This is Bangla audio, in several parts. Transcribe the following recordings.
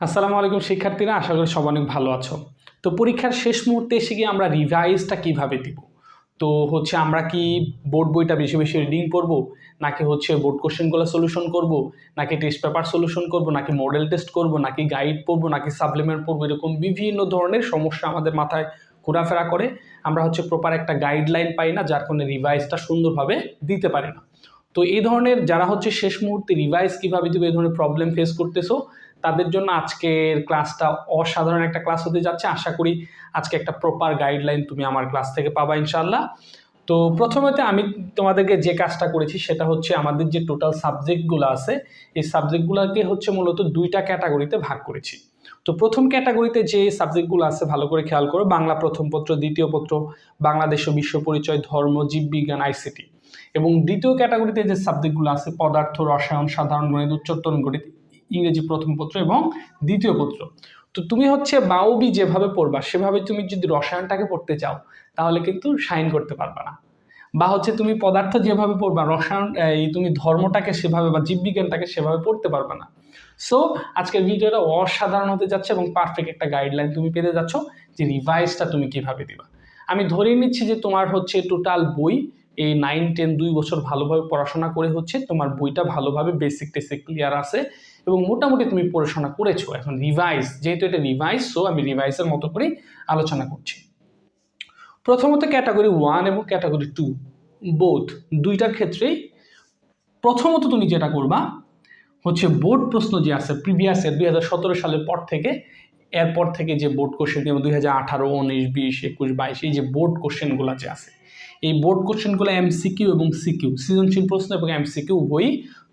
আসসালামু আলাইকুম, শিক্ষার্থীরা, আশা করি সব অনেক ভালো আছো। তো পরীক্ষার শেষ মুহূর্তে এসে গিয়ে আমরা রিভাইজটা কীভাবে দিব? তো হচ্ছে আমরা কি বোর্ড বইটা বেশি বেশি রিডিং করব, নাকি হচ্ছে বোর্ড কোশ্চেনগুলো সলিউশন করব, নাকি টেস্ট পেপার সলিউশন করব, নাকি মডেল টেস্ট করব, নাকি গাইড পড়ব, নাকি সাপ্লিমেন্ট পড়ব, এরকম বিভিন্ন ধরনের সমস্যা আমাদের মাথায় ঘোরাফেরা করে। আমরা হচ্ছে প্রপার একটা গাইডলাইন পাই না, যার কারণে রিভাইজটা সুন্দরভাবে দিতে পারি না। তো এই ধরনের যারা হচ্ছে শেষ মুহূর্তে রিভাইজ কীভাবে দেবে, এই ধরনের প্রবলেম ফেস করতেছো তাদের জন্য আজকের ক্লাসটা অসাধারণ একটা ক্লাস হতে যাচ্ছে। আশা করি আজকে একটা প্রপার গাইডলাইন তুমি আমার ক্লাস থেকে পাবা ইনশাল্লাহ তো প্রথমত আমি তোমাদেরকে যে কাজটা করেছি সেটা হচ্ছে আমাদের যে টোটাল সাবজেক্টগুলো আছে, এই সাবজেক্টগুলোকে হচ্ছে মূলত দুইটা ক্যাটাগরিতে ভাগ করেছি। তো প্রথম ক্যাটাগরিতে যে সাবজেক্টগুলো আছে ভালো করে খেয়াল করো, বাংলা প্রথম পত্র, দ্বিতীয় পত্র, বাংলাদেশ ও বিশ্ব পরিচয়, ধর্ম জীববিজ্ঞান আইসিটি এবং দ্বিতীয় ক্যাটাগরিতে যে সাবজেক্টগুলো আছে, পদার্থ, রসায়ন, সাধারণ গণিত, উচ্চতর গণিত ইংরেজি প্রথম পত্র এবং দ্বিতীয় পত্র। তো তুমি হচ্ছে বাউবি যেভাবে পড়বা, সেভাবে তুমি যদি রসায়নটাকে পড়তে চাও, তাহলে কিন্তু সাইন করতে পারবা না। বা হচ্ছে তুমি পদার্থ যেভাবে পড়বা, রসায়ন, এই তুমি ধর্মটাকে সেভাবে বা জীববিজ্ঞানটাকে সেভাবে পড়তে পারবে না। সো আজকের ভিডিওটা অসাধারণ হতে যাচ্ছে এবং পারফেক্ট একটা গাইডলাইন তুমি পেতে যাচ্ছ যে রিভাইসটা তুমি কীভাবে দিবা। আমি ধরে নিচ্ছি যে তোমার হচ্ছে টোটাল বই, এই নাইন টেন দুই বছর ভালোভাবে পড়াশোনা করে হচ্ছে তোমার বইটা ভালোভাবে বেসিক টেসিক ক্লিয়ার আছে। এবং মোটামুটি তুমি পড়াশোনা করেছ। এখন রিভাইজ যেহেতু এটা রিভাইজ সো আমি রিভাইজের মতো করেই আলোচনা করছি। প্রথমত ক্যাটাগরি ওয়ান এবং ক্যাটাগরি টু বোথ দুইটার ক্ষেত্রেই প্রথমত তুমি যেটা করবা হচ্ছে বোর্ড প্রশ্ন যে আছে প্রিভিয়াস ইয়ার দুই হাজার সতেরো সালের পর থেকে, এরপর থেকে যে বোর্ড কোশ্চেন দুই হাজার আঠারো, উনিশ, বিশ, একুশ, বাইশ, এই যে বোর্ড কোশ্চেনগুলো যে আছে, এই বোর্ড কোশ্চেনগুলো এমসিকিউ এবং সিকিউ সৃজনশীল প্রশ্ন এবং এমসিকিউ বই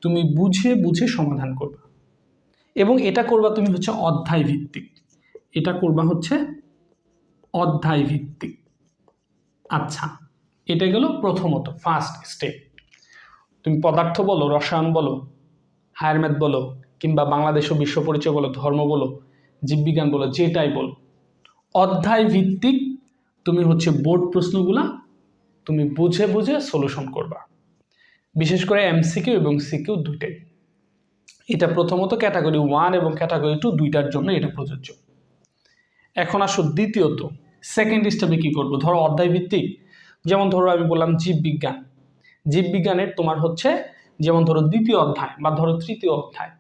তুমি বুঝে বুঝে সমাধান করবা। এবং এটা করবা তুমি হচ্ছে অধ্যায় ভিত্তিক এটা করবা হচ্ছে অধ্যায় ভিত্তিক আচ্ছা এটা গেল প্রথমত ফার্স্ট স্টেপ তুমি পদার্থ বলো, রসায়ন বলো হায়ার ম্যাথ বলো, কিংবা বাংলাদেশ ও বিশ্ব পরিচয় বলো, ধর্ম বলো, জীববিজ্ঞান বলো, যেটাই বলো। অধ্যায় ভিত্তিক তুমি হচ্ছে বোর্ড প্রশ্নগুলা তুমি বুঝে বুঝে সলিউশন করবা। বিশেষ করে এমসিকিউ এবং সিকিউ দুইটাই। এটা প্রথমত ক্যাটাগরি ওয়ান এবং ক্যাটাগরি টু দুইটার জন্য এটা প্রযোজ্য। এখন আসো দ্বিতীয়ত সেকেন্ড স্টেপে কী করব? ধরো অধ্যায় ভিত্তিক যেমন ধরো আমি বললাম জীববিজ্ঞান। জীববিজ্ঞানের তোমার হচ্ছে, যেমন ধরো দ্বিতীয় অধ্যায় বা ধরো তৃতীয় অধ্যায়।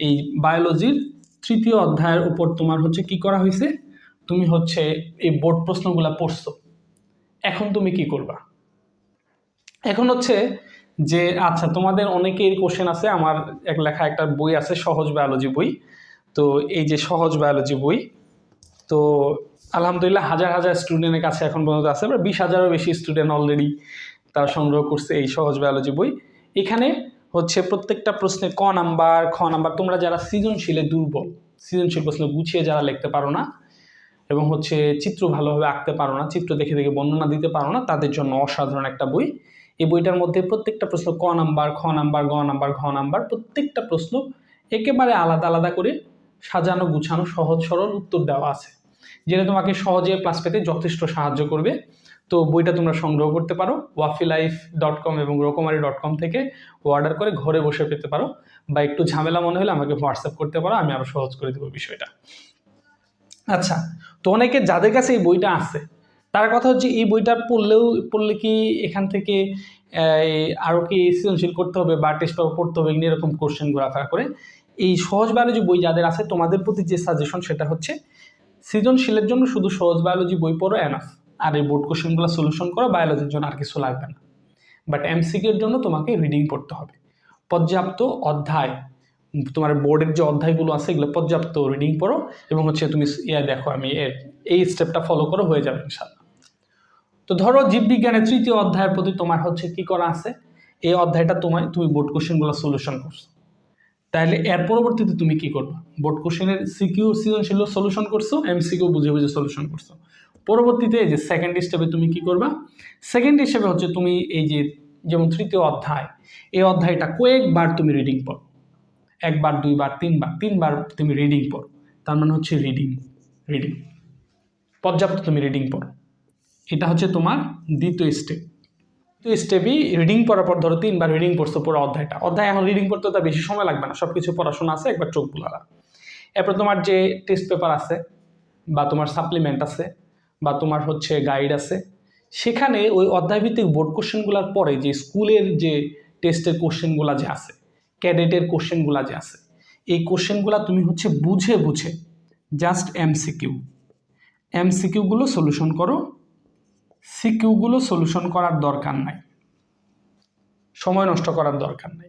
এই বায়োলজির তৃতীয় অধ্যায়ের উপর তোমার হচ্ছে কি করা হয়েছে? তুমি হচ্ছে এই বোর্ড প্রশ্নগুলো পড়ছো। এখন তুমি কি করবা? এখন হচ্ছে যে আচ্ছা তোমাদের অনেকের কোশ্চেন আছে, আমার এক লেখা একটা বই আছে, সহজ বায়োলজি বই। তো এই যে সহজ বায়োলজি বই, তো আলহামদুলিল্লাহ হাজার হাজার স্টুডেন্টের কাছে এখন পর্যন্ত আছে বা বিশ হাজারও বেশি স্টুডেন্ট অলরেডি তারা সংগ্রহ করছে এই সহজ বায়োলজি বই। এখানে হচ্ছে প্রত্যেকটা প্রশ্নে ক নাম্বার, খ নাম্বার, তোমরা যারা সৃজনশীলে দুর্বল, সৃজনশীল প্রশ্ন গুছিয়ে যারা লিখতে পারো না, এবং হচ্ছে চিত্র ভালোভাবে আঁকতে পারো না, চিত্র দেখে দেখে বর্ণনা দিতে পারো না, তাদের জন্য অসাধারণ একটা বই। এই বইটার মধ্যে প্রত্যেকটা প্রশ্ন ক নাম্বার, খ নাম্বার, গ নাম্বার, ঘ নাম্বার প্রত্যেকটা প্রশ্ন একেবারে আলাদা আলাদা করে সাজানো, গুছানো, সহজ, সরল উত্তর দেওয়া আছে। যেটা তোমাকে সহজে ক্লাস পেতে যথেষ্ট সাহায্য করবে। তো বইটা তোমরা সংগ্রহ করতে পারো। ওয়াফি লাইফ ডট কম এবং রকমারি ডট কম থেকে অর্ডার করে ঘরে বসে পেতে পারো। বা একটু ঝামেলা মনে হলে আমাকে হোয়াটসঅ্যাপ করতে পারো, আমি আরও সহজ করে দেবো বিষয়টা। আচ্ছা তো অনেকে যাদের কাছে এই বইটা আছে তার কথা হচ্ছে এই বইটা পড়লেও, পড়লে কি এখান থেকে আরও কি সৃজনশীল করতে হবে বা টেস্ট পেপার পড়তে হবে এরকম কোশ্চেন ঘোরাফেরা করে? এই সহজ বায়োলজি বই যাদের আছে, তোমাদের প্রতি যে সাজেশন সেটা হচ্ছে, সৃজনশীলের জন্য শুধু সহজ বায়োলজি বই পড়ো এনাফ আর এই বোর্ড কোশ্চেনগুলো সলিউশন করো বায়োলজির জন্য আর কিছু লাগবে না। বাট এমসিকিউর জন্য তোমাকে রিডিং পড়তে হবে। পর্যাপ্ত অধ্যায়, তোমার বোর্ডের যে অধ্যায়গুলো আছে, এগুলো পর্যাপ্ত রিডিং পড়ো এবং হচ্ছে তুমি ইয়া দেখো, আমি এই স্টেপটা ফলো করো, হয়ে যাবে ইনশাল্লাহ তো ধরো জীববিজ্ঞানের তৃতীয় অধ্যায়ের প্রতি তোমার হচ্ছে কি করা আছে? এই অধ্যায়টা তোমায়, তুমি বোর্ড কোশ্চেনগুলো সলিউশন করছ। তাহলে এর পরবর্তীতে তুমি কি করবা? বোর্ড কোশ্চেনের সিকিউ সৃজনশীল সলিউশন করছ এমসিকিউ বুঝে বুঝে সলিউশন করছ। পরবর্তীতে এই যে সেকেন্ড স্টেপে তুমি কি করবা? সেকেন্ড স্টেপে হচ্ছে তুমি এই যে, যেমন তৃতীয় অধ্যায়, এই অধ্যায়টা কয়েকবার তুমি রিডিং পড়ো। একবার, দুইবার, তিনবার তিনবার তুমি রিডিং পড়ো। তার মানে হচ্ছে রিডিং রিডিং পর্যাপ্ত তুমি রিডিং পড়ো। এটা হচ্ছে তোমার দ্বিতীয় স্টেপ দ্বিতীয় স্টেপই রিডিং পড়ার পর ধরো তিনবার রিডিং পড়ছো পুরো অধ্যায়টা। অধ্যায় এখন রিডিং পড়তে তার বেশি সময় লাগবে না সব কিছু পড়াশোনা আছে, একবার চোখ বুলারা এরপর তোমার যে টেস্ট পেপার আছে, বা তোমার সাপ্লিমেন্ট আছে, বা তোমার হচ্ছে গাইড আছে, সেখানে ওই অধ্যায়ভিত্তিক বোর্ড কোশ্চেনগুলোর পরে যে স্কুলের যে টেস্টের কোশ্চেনগুলো যে আছে ক্যাডেটের কোশ্চেনগুলো যে আছে, এই কোশ্চেনগুলো তুমি হচ্ছে বুঝে বুঝে জাস্ট এমসিকিউ এমসিকিউগুলো সলিউশন করো সিকিউগুলো সলিউশন করার দরকার নাই। সময় নষ্ট করার দরকার নাই।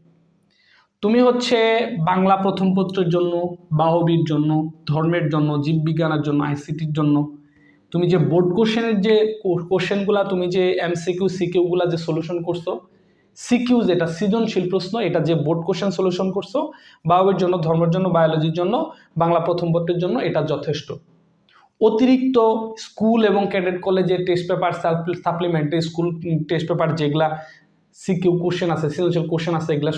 তুমি হচ্ছে বাংলা প্রথম পত্রের জন্য, বাহবির জন্য, ধর্মের জন্য, জীববিজ্ঞানের জন্য আইসিটির জন্য, তুমি যে বোর্ড কোশ্চেনের যে কোশ্চেনগুলো তুমি যে এমসিকিউ সিকিউগুলো যে সলিউশন করছ সিকিউ যেটা সৃজনশীল প্রশ্ন, এটা যে বোর্ড কোশ্চেন সলিউশন করছ, বাহবির জন্য, ধর্মের জন্য বায়োলজির জন্য, বাংলা প্রথম পত্রের জন্য, এটা যথেষ্ট। অতিরিক্ত স্কুল এবং ক্যাডেট কলেজের test paper supplementary school test paper যেগুলা সিকিউ কোশ্চেন আছে, সৃজনশীল কোশ্চেন আছে, এগুলো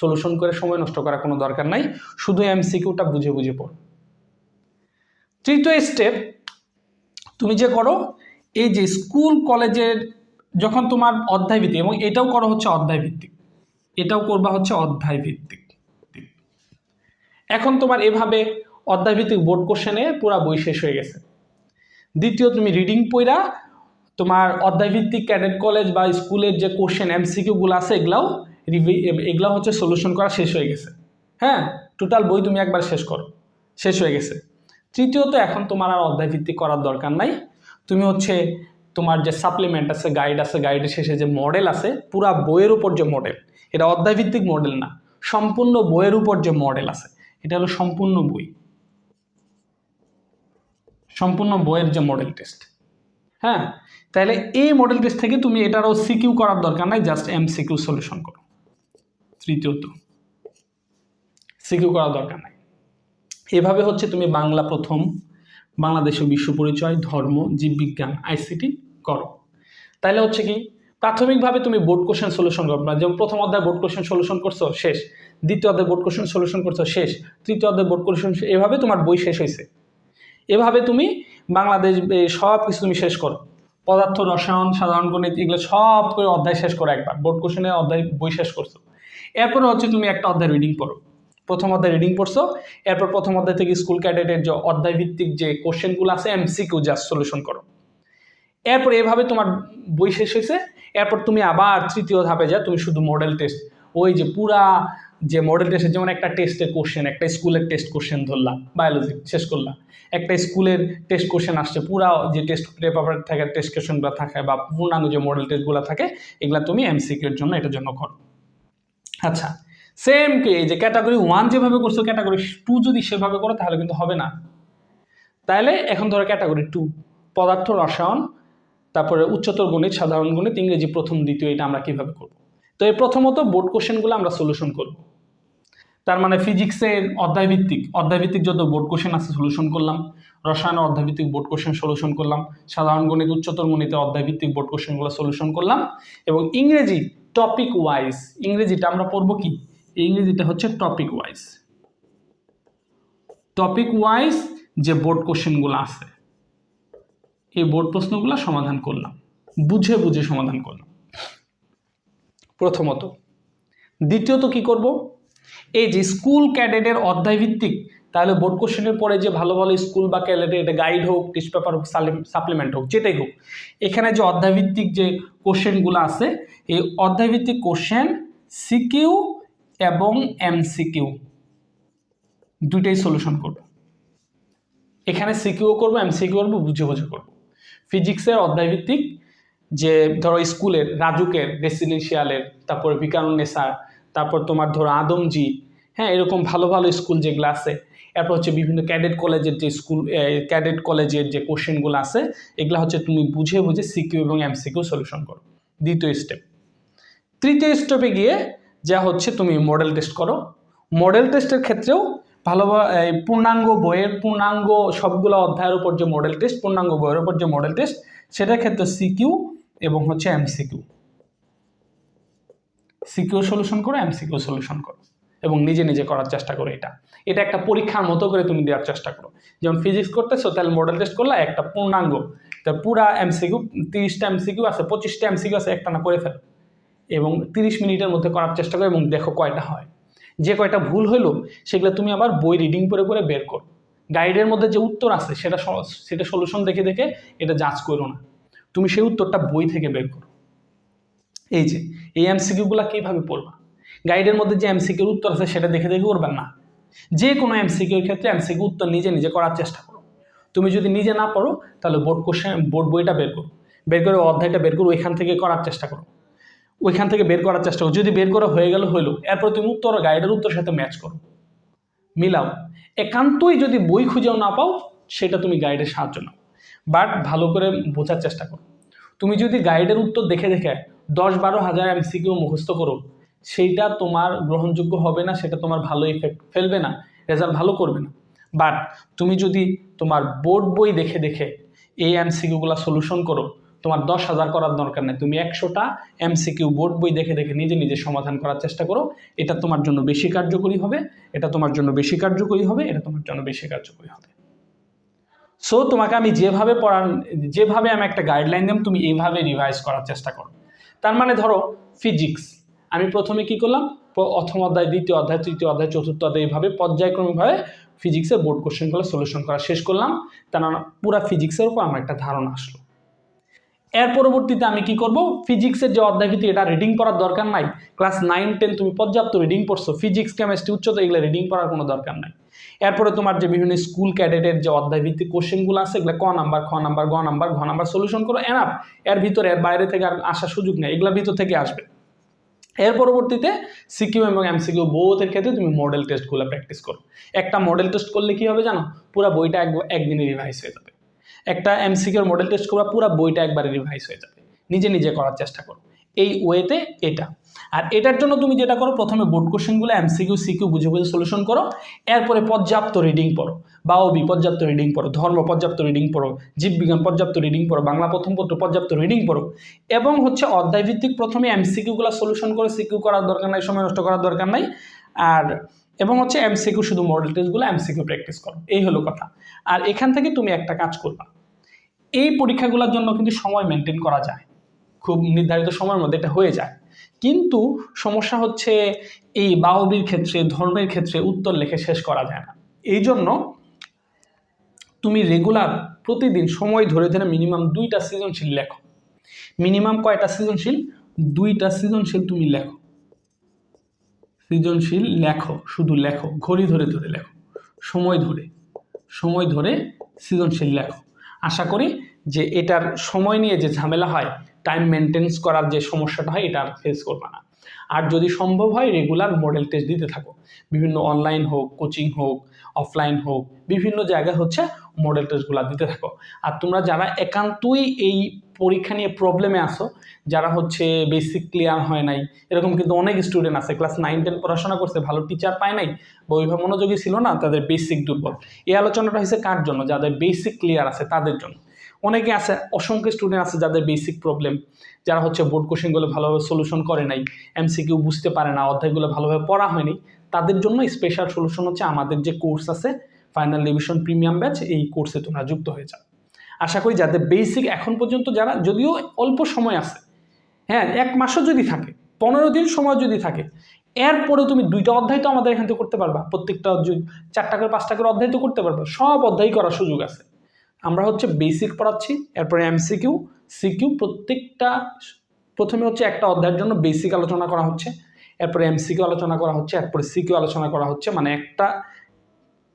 সলিউশন করে সময় নষ্ট করার কোনো দরকার নাই। শুধু এমসিকিউটা বুঝে বুঝে পড়। তৃতীয় স্টেপ তুমি যে করো, এই যে স্কুল কলেজের যখন তোমার অধ্যায় ভিত্তিক এবং এটাও করো হচ্ছে অধ্যায় ভিত্তিক এটাও করবা হচ্ছে অধ্যায় ভিত্তিক এখন তোমার এভাবে অধ্যায় ভিত্তিক বোর্ড কোশ্চেনে পুরা বই শেষ হয়ে গেছে। দ্বিতীয়, তুমি রিডিং পড়া তোমার অধ্যায়ভিত্তিক ক্যাডেট কলেজ বা স্কুলের যে কোশ্চেন এমসিকিউগুলো আছে, এগুলাও রিভি এগুলো হচ্ছে সলিউশন করা শেষ হয়ে গেছে। হ্যাঁ? টোটাল বই তুমি একবার শেষ করো। শেষ হয়ে গেছে। তৃতীয়ত, এখন তোমার আর অধ্যায়ভিত্তিক করার দরকার নাই। তুমি হচ্ছে তোমার যে সাপ্লিমেন্ট আছে গাইড আছে গাইডের শেষে যে মডেল আছে, পুরা বইয়ের উপর যে মডেল এটা অধ্যায়ভিত্তিক মডেল না, সম্পূর্ণ বইয়ের উপর যে মডেল আছে, এটা হলো সম্পূর্ণ বই। সম্পূর্ণ বইয়ের যে মডেল টেস্ট হ্যাঁ? তাহলে এই মডেল টেস্ট থেকে তুমি এটারও সিকিউ করার দরকার নাই জাস্ট এম সিকিউ সলিউশন করো। তৃতীয়ত সিকিউ করার দরকার নাই। এভাবে হচ্ছে তুমি বাংলা প্রথম বাংলাদেশের বিশ্ব পরিচয়, ধর্ম, জীববিজ্ঞান আইসিটি করো। তাহলে হচ্ছে কি, প্রাথমিকভাবে তুমি বোর্ড কোশ্চেন সলিউশন করো। না যেমন প্রথম অধ্যায় বোর্ড কোশ্চেন সলিউশন করছ, শেষ। দ্বিতীয় অধ্যায় বোর্ড কোশ্চেন সলিউশন করছ, শেষ। তৃতীয় অধ্যায় বোর্ড কোশ্চেন এভাবে তোমার বই শেষ হয়েছে। এভাবে তুমি বাংলাদেশ সব কিছু তুমি শেষ করো। পদার্থ, রসায়ন, সাধারণ গণিত, এগুলো সব করে অধ্যায় শেষ করো একবার। বোর্ড কোশ্চেনে অধ্যায়, বই শেষ করছ। এরপরে হচ্ছে তুমি একটা অধ্যায় রিডিং পড়ো প্রথম অধ্যায় রিডিং পড়ছো, এরপর প্রথম অধ্যায় থেকে স্কুল ক্যাডেটের যে অধ্যায় ভিত্তিক যে কোশ্চেনগুলো আছে এমসিকিউ জাস্ট সলিউশন করো। এরপর এভাবে তোমার বই শেষ হয়েছে, এরপর তুমি আবার তৃতীয় ধাপে যা তুমি শুধু মডেল টেস্ট ওই যে পুরা যে মডেল টেস্টের যেমন একটা টেস্টের কোশ্চেন একটা স্কুলের টেস্ট কোশ্চেন ধরলাম বায়োলজি শেষ করলাম একটা স্কুলের টেস্ট কোশ্চেন আসছে, পুরা যে টেস্ট পেপার থাকে টেস্ট কোশ্চেনগুলো থাকে বা পূর্ণাঙ্গ যে মডেল টেস্টগুলো থাকে, এগুলো তুমি এমসিকিউর জন্য এটার জন্য করো। আচ্ছা সেম কি এই যে ক্যাটাগরি ওয়ান যেভাবে করছ ক্যাটাগরি টু যদি সেভাবে করো, তাহলে কিন্তু হবে না। তাহলে এখন ধরো ক্যাটাগরি টু পদার্থ, রসায়ন, তারপরে উচ্চতর গণিত, সাধারণ গণিত, ইংরেজি প্রথম, দ্বিতীয়, এটা আমরা কীভাবে করব? তো এই প্রথমত বোর্ড কোশ্চেনগুলো আমরা সলিউশন করব। তার মানে ফিজিক্সের অধ্যায়ভিত্তিক অধ্যায়ভিত্তিক যত বোর্ড কোশ্চেন আছে সলিউশন করলাম রসায়ন অধ্যায়ভিত্তিক বোর্ড কোশ্চেন সলিউশন করলাম, সাধারণ গণিত, উচ্চতর গণিতে অধ্যায়ভিত্তিক বোর্ড কোশ্চেনগুলো সলিউশন করলাম এবং ইংরেজি টপিক ওয়াইজ ইংরেজিটা আমরা পড়ব কি? ইংরেজিটা হচ্ছে টপিক ওয়াইজ টপিক ওয়াইজ যে বোর্ড কোশ্চেনগুলো আছে, এই বোর্ড প্রশ্নগুলো সমাধান করলাম, বুঝে বুঝে সমাধান করলাম। প্রথমত, দ্বিতীয়ত কি করব? এই যে স্কুল ক্যাডেটের অধ্যায় ভিত্তিক তাহলে বোর্ড কোশ্চেনের পরে যে ভালো ভালো স্কুল বা ক্যাডেটের এটা গাইড হোক টেস্ট পেপার হোক সাপ্লিমেন্ট হোক যেটাই হোক, এখানে যে অধ্যায়ভিত্তিক যে কোশ্চেনগুলো আছে, এই অধ্যায়ভিত্তিক কোশ্চেন সিকিউ এবং এমসিকিউ দুইটাই সলিউশন করব। এখানে সিকিউ করব এমসিকিউ করব, বুঝে বুঝে করব। ফিজিক্সের অধ্যায়ভিত্তিক, যে ধরো স্কুলের রাজুকের রেসিডেন্সিয়ালের তারপরে তারপর বিকানুন্নেসার তারপর তোমার ধরো আদমজি হ্যাঁ এরকম ভালো ভালো স্কুল যেগুলো আছে এরপর হচ্ছে বিভিন্ন ক্যাডেট কলেজের যে স্কুল ক্যাডেট কলেজের যে কোশ্চেনগুলো আছে, এগুলো হচ্ছে তুমি বুঝে বুঝে সিকিউ এবং এমসিকিউ সলিউশন করো। দ্বিতীয় স্টেপ তৃতীয় স্টেপে গিয়ে যা হচ্ছে তুমি মডেল টেস্ট করো। মডেল টেস্টের ক্ষেত্রেও ভালো পূর্ণাঙ্গ বইয়ের, পূর্ণাঙ্গ সবগুলো অধ্যায়ের উপর যে মডেল টেস্ট পূর্ণাঙ্গ বইয়ের উপর যে মডেল টেস্ট সেটার ক্ষেত্রে সিকিউ এবং হচ্ছে এমসিকিউ সিকিউ সলিউশন করো এম এমসিকিউ সলিউশন করো। এবং নিজে নিজে করার চেষ্টা করো এটা। এটা একটা পরীক্ষার মতো করে তুমি দেওয়ার চেষ্টা করো। যেমন ফিজিক্স করতেছো, তাহলে মডেল টেস্ট করলে একটা পূর্ণাঙ্গ, তা পুরা এমসিকিউ তিরিশটা এমসিকিউ আছে, পঁচিশটা এমসিকিউ আছে, একটা না করে ফেলো। এবং তিরিশ মিনিটের মধ্যে করার চেষ্টা করো এবং দেখো কয়টা হয়। যে কয়টা ভুল হলো সেগুলো তুমি আবার বই রিডিং করে করে বের করো। গাইডের মধ্যে যে উত্তর আছে, সেটা সেটা সলিউশন দেখে দেখে এটা যাচ করো না। তুমি সেই উত্তরটা বই থেকে বের করো। এই যে, এই এমসিকিউগুলো কীভাবে পড়বা? গাইডের মধ্যে যে এমসিকিউর উত্তর আছে সেটা দেখে দেখে করবেন না। যে কোনো এমসিকিউর ক্ষেত্রে এমসিকিউ উত্তর নিজে নিজে করার চেষ্টা করো। তুমি যদি নিজে না পড়ো, তাহলে বোর্ড কোশ্চেন বোর্ড বইটা বের করো। বের করে অধ্যায়টা বের করো ওইখান থেকে করার চেষ্টা করো। ওইখান থেকে বের করার চেষ্টা করো। যদি বের করা হয়ে গেল, হইল। এরপর তুমি উত্তর গাইডের উত্তর সাথে ম্যাচ করো। মিলাও। একান্তই যদি বই খুঁজেও না পাও, সেটা তুমি গাইডের সাহায্য নাও। বাট ভালো করে বোঝার চেষ্টা করো। তুমি যদি গাইডের উত্তর দেখে দেখে দশ বারো হাজার এমসিকিউ মুখস্থ করো সেইটা তোমার গ্রহণযোগ্য হবে না, সেটা তোমার ভালো ইফেক্ট ফেলবে না রেজাল্ট ভালো করবে না। বাট তুমি যদি তোমার বোর্ড বই দেখে দেখে এই এমসিকিউগুলো সলিউশন করো, তোমার দশ হাজার করার দরকার নেই। তুমি একশোটা এমসিকিউ বোর্ড বই দেখে দেখে নিজে নিজে সমাধান করার চেষ্টা করো, এটা তোমার জন্য বেশি কার্যকরী হবে, এটা তোমার জন্য বেশি কার্যকরী হবে, এটা তোমার জন্য বেশি কার্যকরী হবে। সো তোমাকে আমি যেভাবে পড়ান যেভাবে আমি একটা গাইডলাইন দিলাম তুমি এইভাবে রিভাইজ করার চেষ্টা করো। তার মানে ধরো ফিজিক্স আমি প্রথমে কি করলাম? প্রথম অধ্যায়, দ্বিতীয় অধ্যায়, তৃতীয় অধ্যায়, চতুর্থ অধ্যায় এইভাবে পর্যায়ক্রমিকভাবে ফিজিক্সের বোর্ড কোশ্চেনগুলো সলিউশন করা শেষ করলাম। তার পুরো ফিজিক্সের উপর আমার একটা ধারণা আসলো। এর পরবর্তীতে আমি কি করব? ফিজিক্সের যে অধ্যায়ভিত্তি এটা রিডিং করার দরকার নাই। ক্লাস নাইন টেন তুমি পর্যাপ্ত রিডিং পড়ছো। ফিজিক্স কেমিস্ট্রি উচ্চতা এগুলো রিডিং করার কোনো দরকার নাই। এরপরে তোমার যে বিভিন্ন স্কুল ক্যাডেটের যে অধ্যায় অধ্যায়ভিত্তিক কোশ্চেনগুলো আছে, এগুলো ক নাম্বার খ নাম্বার গ নাম্বার ঘ নাম্বার সলিউশন করো এনাফ এর ভিতরে, এর বাইরে থেকে আর আসার সুযোগ নেই। এগুলোর ভিতর থেকে আসবে। এর পরবর্তীতে সিকিউ এবং এমসিকিউ বোথের ক্ষেত্রে তুমি মডেল টেস্টগুলো প্র্যাকটিস করো। একটা মডেল টেস্ট করলে কি হবে জানো? পুরো বইটা এক, একদিনে রিভাইজ হয়ে যাবে। একটা এমসিকিউর মডেল টেস্ট করবা, পুরো বইটা একবারে রিভাইজ হয়ে যাবে। নিজে নিজে করার চেষ্টা করো। এই ওয়েতে এটা। আর এটার জন্য তুমি যেটা করো, প্রথমে বোর্ড কোশ্চেনগুলো এমসিকিউ সিকিউ বুঝে বুঝে সলিউশন করো। এরপরে পর্যাপ্ত রিডিং পড়ো। বাওবি, পর্যাপ্ত রিডিং পড়ো। ধর্ম, পর্যাপ্ত রিডিং পড়ো। জীববিজ্ঞান, পর্যাপ্ত রিডিং পড়ো। বাংলা প্রথম পত্র, পর্যাপ্ত রিডিং পড়ো। এবং হচ্ছে অধ্যায়ভিত্তিক প্রথমে এমসিকিউগুলো সলিউশন করে। সিকিউ করার দরকার নাই, সময় নষ্ট করার দরকার নাই। আর এবং হচ্ছে এমসিকিউ শুধু মডেল টেস্টগুলো এমসিকিউ প্র্যাকটিস করো। এই হলো কথা। আর এখান থেকে তুমি একটা কাজ করবা। এই পরীক্ষাগুলোর জন্য কিন্তু সময় মেনটেন করা যায়। খুব নির্ধারিত সময়ের মধ্যে এটা হয়ে যায়। কিন্তু সমস্যা হচ্ছে এই বাহবির ক্ষেত্রে, ধর্মের ক্ষেত্রে উত্তর লেখে শেষ করা যায় না। এই জন্য তুমি রেগুলার প্রতিদিন সময় ধরে ধরে মিনিমাম দুইটা সৃজনশীল লেখো। মিনিমাম কয়টা সৃজনশীল? দুইটা সৃজনশীল তুমি লেখো। সৃজনশীল লেখো শুধু লেখো ঘড়ি ধরে ধরে লেখো সময় ধরে সময় ধরে সৃজনশীল লেখো আশা করি যে এটার সময় নিয়ে যে ঝামেলা হয় টাইম মেনটেন্স করার যে সমস্যাটা হয়, এটা আর ফেস করবে না। আর যদি সম্ভব হয় রেগুলার মডেল টেস্ট দিতে থাকো। বিভিন্ন অনলাইন হোক কোচিং হোক অফলাইন হোক, বিভিন্ন জায়গায় হচ্ছে মডেল টেস্টগুলো দিতে থাকো। আর তোমরা যারা একান্তই এই পরীক্ষা নিয়ে প্রবলেমে আসো যারা হচ্ছে বেসিক ক্লিয়ার হয় নাই, এরকম কিন্তু অনেক স্টুডেন্ট আছে ক্লাস নাইন টেন পড়াশোনা করছে, ভালো টিচার পায় নাই, বা ওইভাবে মনোযোগী ছিল না, তাদের বেসিক দুর্বল। এই আলোচনাটা হয়েছে কার জন্য? যাদের বেসিক ক্লিয়ার আছে, তাদের জন্য। অনেকে আছে, অসংখ্য স্টুডেন্ট আছে যাদের বেসিক প্রবলেম যারা হচ্ছে বোর্ড কোশ্চেনগুলো ভালোভাবে সলিউশন করে নাই এমসিকিউ বুঝতে পারে না, অধ্যায়গুলো ভালোভাবে পড়া হয়নি তাদের জন্য স্পেশাল সলিউশন হচ্ছে আমাদের যে কোর্স আছে ফাইনাল ডিভিশন প্রিমিয়াম ব্যাচ এই কোর্সে তোমরা যুক্ত হয়ে যাও। আশা করি যাদের বেসিক এখন পর্যন্ত যারা, যদিও অল্প সময় আছে হ্যাঁ এক মাসও যদি থাকে, পনেরো দিন সময় যদি থাকে এরপরে তুমি দুইটা অধ্যায় তো আমাদের এখান থেকে করতে পারবা, প্রত্যেকটা চারটা করে, পাঁচটা করে অধ্যায় তো করতে পারবা, সব অধ্যায় করার সুযোগ আছে। আমরা হচ্ছে বেসিক পড়াচ্ছি, এরপরে এমসিকিউ সিকিউ প্রত্যেকটা, প্রথমে হচ্ছে একটা অধ্যায়ের জন্য বেসিক আলোচনা করা হচ্ছে এরপরে এমসিকিউ আলোচনা করা হচ্ছে, এরপরে সিকিউ আলোচনা করা হচ্ছে মানে একটা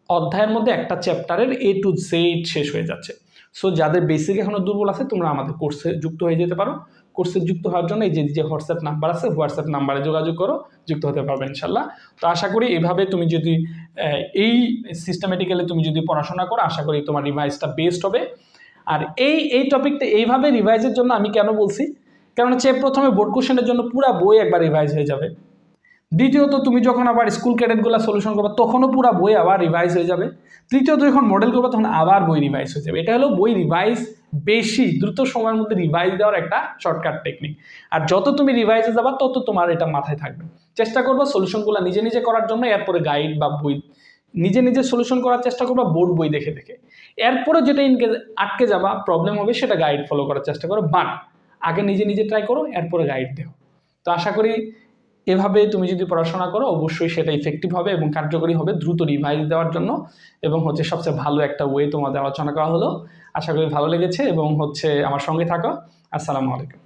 অধ্যায়ের মধ্যে একটা চ্যাপ্টারের এ টু জেড শেষ হয়ে যাচ্ছে। সো যাদের বেসিক এখনও দুর্বল আছে, তোমরা আমাদের কোর্সে যুক্ত হয়ে যেতে পারো। কোর্সে যুক্ত হওয়ার জন্য এই যে যে হোয়াটসঅ্যাপ নাম্বার আছে হোয়াটসঅ্যাপ নাম্বারে যোগাযোগ করো, যুক্ত হতে পারবে ইনশাল্লাহ তো আশা করি এভাবে তুমি যদি এই সিস্টেমেটিক্যালি তুমি যদি পড়াশোনা করো, আশা করি তোমার রিভাইজটা বেস্ট হবে। আর এই এই টপিকটা এইভাবে রিভাইজের জন্য আমি কেন বলছি? কারণ হচ্ছে প্রথমে বোর্ড কোশ্চেনের জন্য পুরো বই একবার রিভাইজ হয়ে যাবে। দ্বিতীয়ত তুমি যখন আবার স্কুল ক্যাডেটগুলো সলিউশন করবে, তখনও পুরো বই আবার রিভাইজ হয়ে যাবে। তৃতীয়ত যখন মডেল করবে, তখন আবার বই রিভাইজ হয়ে যাবে। এটা হলো বই রিভাইজ বেশি, দ্রুত সময়ের মধ্যে রিভাইজ দেওয়ার একটা শর্টকাট টেকনিক আর যত তুমি রিভাইজে যাবা, তত তোমার এটা মাথায় থাকবে। চেষ্টা করব সলিউশনগুলো নিজে নিজে করার জন্য, এরপরে গাইড বা বই, নিজে নিজে সলিউশন করার চেষ্টা করবা বোর্ড বই দেখে দেখে। এরপরে যেটা ইনকে আটকে যাবা প্রবলেম হবে, সেটা গাইড ফলো করার চেষ্টা করো বাট আগে নিজে নিজে ট্রাই করো, এরপরে গাইড দেও। তো আশা করি এভাবে তুমি যদি পড়াশোনা করো, অবশ্যই সেটা ইফেক্টিভ হবে এবং কার্যকরী হবে দ্রুত রিভাইজ দেওয়ার জন্য এবং হচ্ছে সবচেয়ে ভালো একটা ওয়ে তোমাদের আলোচনা করা হলো। আশা করি ভালো লেগেছে এবং হচ্ছে আমার সঙ্গে থাকো। আসসালামু আলাইকুম।